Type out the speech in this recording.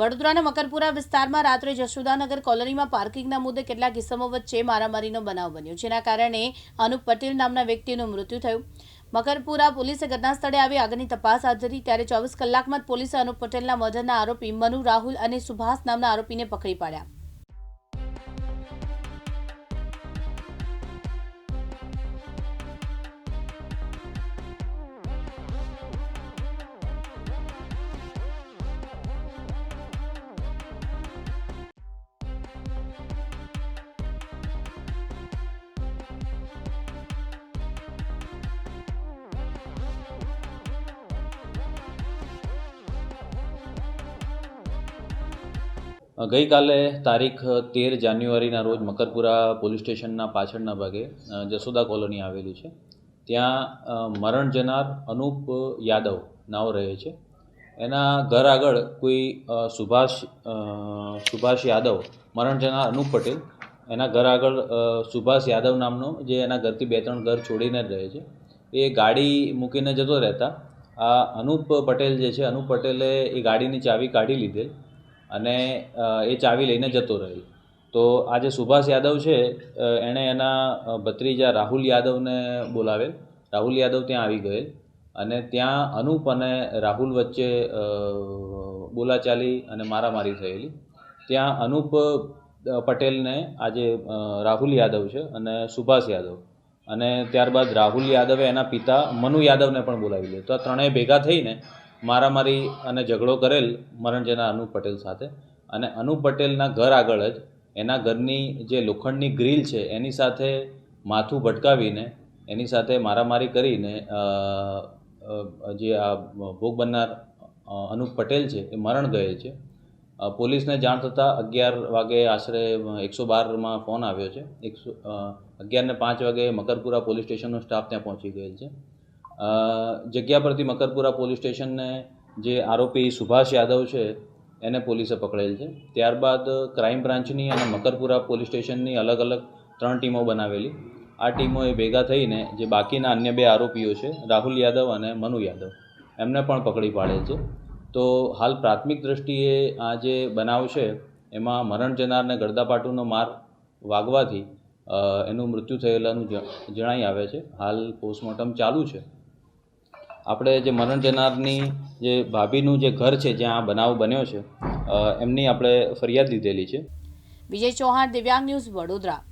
વડોદરાના મકરપુરા વિસ્તારમાં રાત્રે જશોદાનગર કોલોનીમાં પાર્કિંગના મુદ્દે કેટલાક કિસ્સાઓ વચ્ચે મારામારીનો બનાવ બન્યો, જેના કારણે અનુપ પટેલ નામના વ્યક્તિનું મૃત્યુ થયું. મકરપુરા પોલીસે ઘટના સ્થળે આવી આગળની તપાસ હાથ ધરી, ત્યારે ચોવીસ કલાકમાં જ પોલીસે અનુપ પટેલના મર્ડરના આરોપી મનુ રાહુલ અને સુભાષ નામના આરોપીને પકડી પાડ્યા. ગઈકાલે તારીખ તેર જાન્યુઆરીના રોજ મકરપુરા પોલીસ સ્ટેશનના પાછળના ભાગે જસોદા કોલોની આવેલી છે. ત્યાં મરણ જનાર અનુપ યાદવ નાવ રહે છે. એના ઘર આગળ કોઈ સુભાષ સુભાષ યાદવ, મરણ જનાર અનુપ પટેલ, એના ઘર આગળ સુભાષ યાદવ નામનો, જે એના ઘરથી બે ત્રણ ઘર છોડીને જ રહે છે. એ ગાડી મૂકીને જતો રહેતા. આ અનુપ પટેલ જે છે, અનુપ પટેલે એ ગાડીની ચાવી કાઢી લીધેલ. અને એ ચાવી લઈને જતો રહેલ તો આ જે સુભાષ યાદવ છે એણે એના ભત્રીજા રાહુલ યાદવને બોલાવેલ. રાહુલ યાદવ ત્યાં આવી ગયેલ અને ત્યાં અનુપ અને રાહુલ વચ્ચે બોલાચાલી અને મારામારી થયેલી. ત્યાં અનુપ પટેલને આજે રાહુલ યાદવ છે અને સુભાષ યાદવ. અને ત્યારબાદ રાહુલ યાદવે એના પિતા મનુ યાદવને પણ બોલાવી લીધો તો આ ત્રણેય ભેગા થઈને મારામારી અને ઝઘડો કરેલ મરણ જનાર અનુપ પટેલ સાથે. અને અનુપ પટેલના ઘર આગળ જ એના ઘરની જે લોખંડની ગ્રીલ છે, એની સાથે માથું ભટકાવીને, એની સાથે મારામારી કરીને જે આ ભોગ બનનાર અનુપ પટેલ છે, એ મરણ ગયેલ છે. પોલીસને જાણ થતાં અગિયાર વાગે આશરે એકસો બારમાં ફોન આવ્યો છે. એકસો અગિયારને પાંચ વાગે મકરપુરા પોલીસ સ્ટેશનનો સ્ટાફ ત્યાં પહોંચી ગયેલ છે. જગ્યા પરથી મકરપુરા પોલીસ સ્ટેશનને જે આરોપી સુભાષ યાદવ છે, એને પોલીસે પકડેલ છે. ત્યારબાદ ક્રાઇમ બ્રાન્ચની અને મકરપુરા પોલીસ સ્ટેશનની અલગ અલગ ત્રણ ટીમો બનાવેલી. આ ટીમોએ ભેગા થઈને જે બાકીના અન્ય બે આરોપીઓ છે, રાહુલ યાદવ અને મનુ યાદવ, એમને પણ પકડી પાડેલ છે. તો હાલ પ્રાથમિક દ્રષ્ટિએ આ જે બનાવ છે, એમાં મરણ જનારને ગળદાપાટુનો માર વાગવાથી એનું મૃત્યુ થયેલાનું જણાઈ આવે છે. હાલ પોસ્ટમોર્ટમ ચાલુ છે. આપણે જે મરણ જનારની જે ભાભીનું જે ઘર છે જ્યાં આ બનાવ બન્યો છે એમની આપણે ફરિયાદ લીધેલી છે. વિજય ચૌહાણ, દિવ્યાંગ ન્યૂઝ વડોદરા.